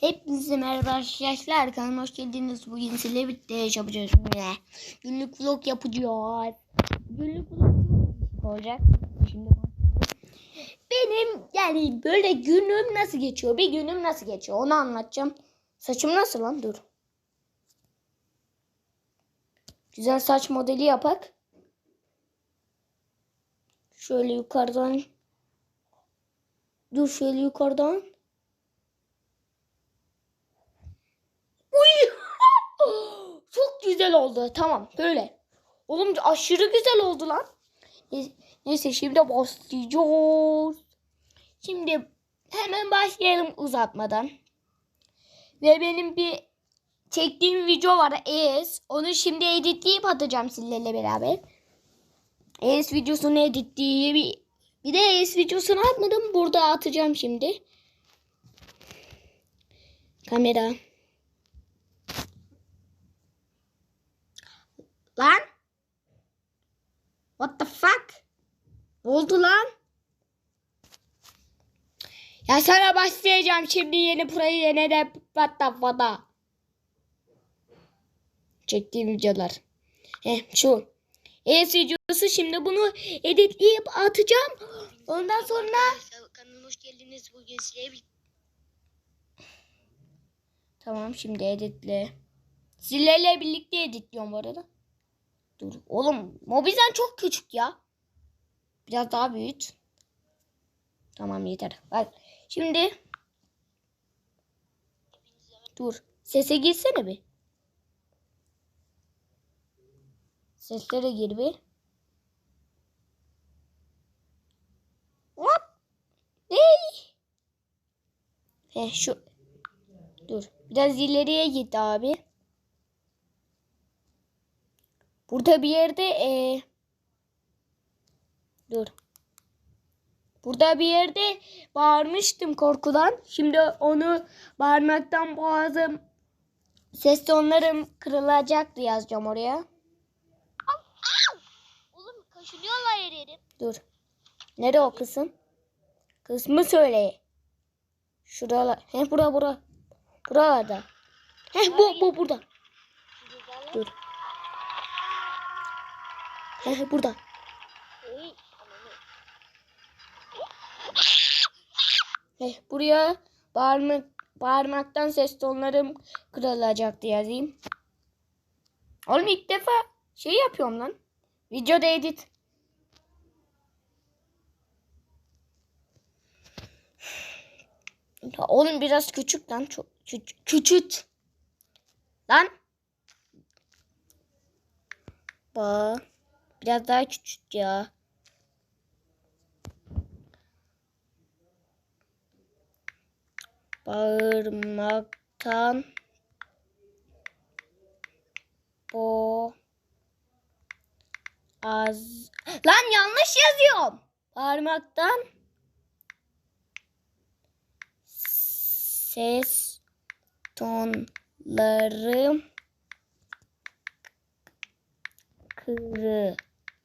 Hepinize merhaba arkadaşlar. Kanalıma hoş geldiniz. Bugün sizlerle birlikte yapacağız. Ne? Günlük vlog yapacağız. Günlük vlog olacak. Şimdi benim yani böyle günüm nasıl geçiyor? Bir günüm nasıl geçiyor? Onu anlatacağım. Saçım nasıl lan? Dur. Güzel saç modeli yapak. Şöyle yukarıdan. Dur şöyle yukarıdan. Uy! Çok güzel oldu. Tamam böyle. Oğlum aşırı güzel oldu lan. Ne- Neyse şimdi başlayacağız. Şimdi hemen başlayalım uzatmadan. Ve benim bir çektiğim video var ES. Onu şimdi editleyip atacağım sizlerle beraber. ES videosunu editleyip bir, bir de ES videosunu atmadım. Burada atacağım şimdi. Kamera. Lan. What the fuck? Ne oldu lan? Ya sana başlayacağım şimdi yeni proje ne de patta fada. Çektiğim videolar. Heh şu. Es videosu şimdi bunu editleyip atacağım. Ondan sonra Kanalıma hoş geldiniz. Bugün size Tamam şimdi editle. Sizlerle birlikte editliyorum bu arada. Dur oğlum Mobizen çok küçük ya. Biraz daha büyüt. Tamam yeter. Bak şimdi. Dur. Sese girsene bir. Seslere gir bir. Hop. Hey. He şu. Dur. Biraz ileriye git abi. Burada bir yerde e, dur. Burada bir yerde bağırmıştım korkudan. Şimdi onu bağırmaktan boğazım ses tonlarım kırılacaktı yazacağım oraya. Oğlum kaşınıyorlar yer yerim. Dur. Nere o kısım? Kısmı söyle. Şuralar. He bura bura. Buralarda. He bu bu burada. Dur. He burada. Hey. He buraya bağırmak bağırmaktan ses tonlarım kırılacaktı yazayım. Oğlum ilk defa şey yapıyorum lan. Videoda edit. Ya oğlum biraz küçük lan. Çok küçük. Küçült. Lan. Ba. Biraz daha küçült ya. Bağırmaktan bo az lan yanlış yazıyorum. Bağırmaktan ses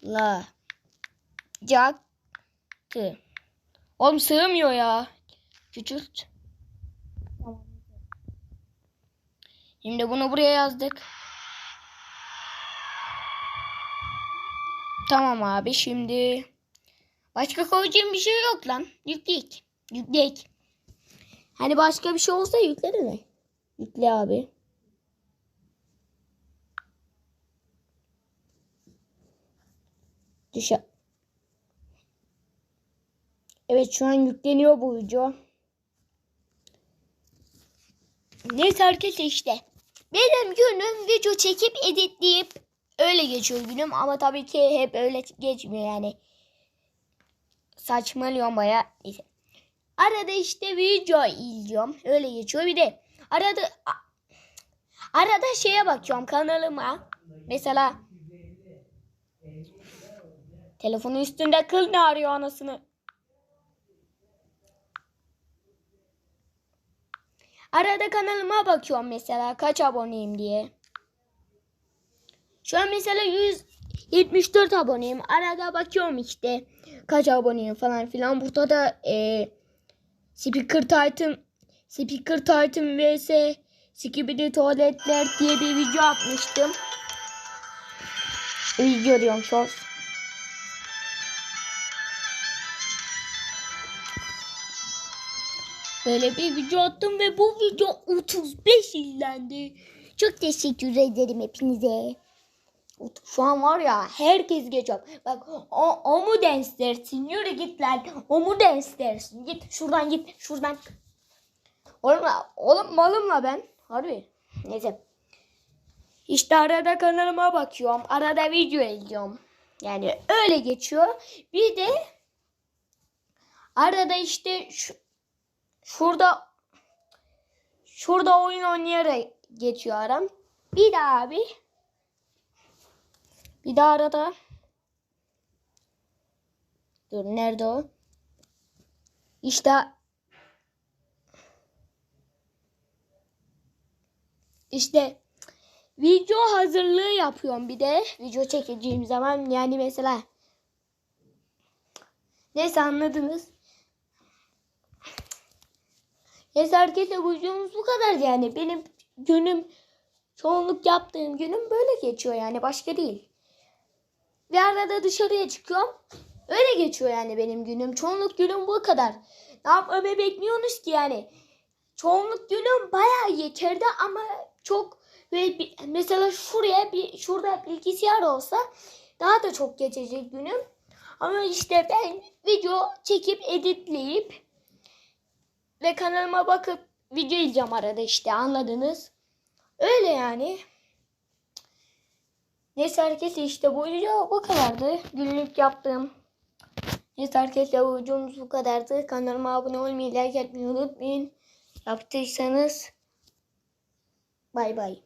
tonlarım kırılacaktı. Oğlum sığmıyor ya. Küçült. Şimdi bunu buraya yazdık. Tamam abi şimdi başka koyacağım bir şey yok lan. Yükleyek. Yükleyek. Hani başka bir şey olsa yükle de? Yükle abi. Dışa. Evet şu an yükleniyor bu video. Neyse arkadaşlar işte. Benim günüm video çekip editleyip öyle geçiyor günüm ama tabii ki hep öyle geçmiyor yani. Saçmalıyorum baya. Neyse. Arada işte video izliyorum. Öyle geçiyor. Bir de arada arada şeye bakıyorum kanalıma. Mesela telefonun üstünde kıl ne arıyor anasını. Arada kanalıma bakıyorum mesela kaç aboneyim diye. Şu an mesela 174 aboneyim. Arada bakıyorum işte kaç aboneyim falan filan. Burada da e, Speaker Titan Speaker Titan vs Skibidi Tuvaletler diye bir video atmıştım. Video diyorum shorts. Böyle bir video attım ve bu video 35 izlendi. Çok teşekkür ederim hepinize. Şu an var ya herkes geçiyor. Bak o, o mu dance dersin? Yürü git lan. O mu dance dersin? Git şuradan git şuradan. Oğlum, oğlum malımla ben. Harbi. Neyse. İşte arada kanalıma bakıyorum. Arada video izliyorum. Yani öyle geçiyor. Bir de arada işte şu, şurada şurada oyun oynayarak geçiyor aram. Bir de abi bir de arada dur nerede o? İşte işte video hazırlığı yapıyorum bir de video çekeceğim zaman yani mesela neyse anladınız. Neyse herkese bu bu kadar yani benim günüm çoğunluk yaptığım günüm böyle geçiyor yani başka değil. Ve arada dışarıya çıkıyorum. Öyle geçiyor yani benim günüm. Çoğunluk günüm bu kadar. Ne yapmamı bekliyorsunuz ki yani? Çoğunluk günüm bayağı yeterdi ama çok ve bir- mesela şuraya bir şurada bilgisayar olsa daha da çok geçecek günüm. Ama işte ben video çekip editleyip ve kanalıma bakıp video izleyeceğim arada işte anladınız. Öyle yani. Neyse herkese işte bu video bu kadardı. Günlük yaptığım. Neyse herkese bu videomuz bu kadardı. Kanalıma abone olmayı, like etmeyi unutmayın. Yaptıysanız bay bay.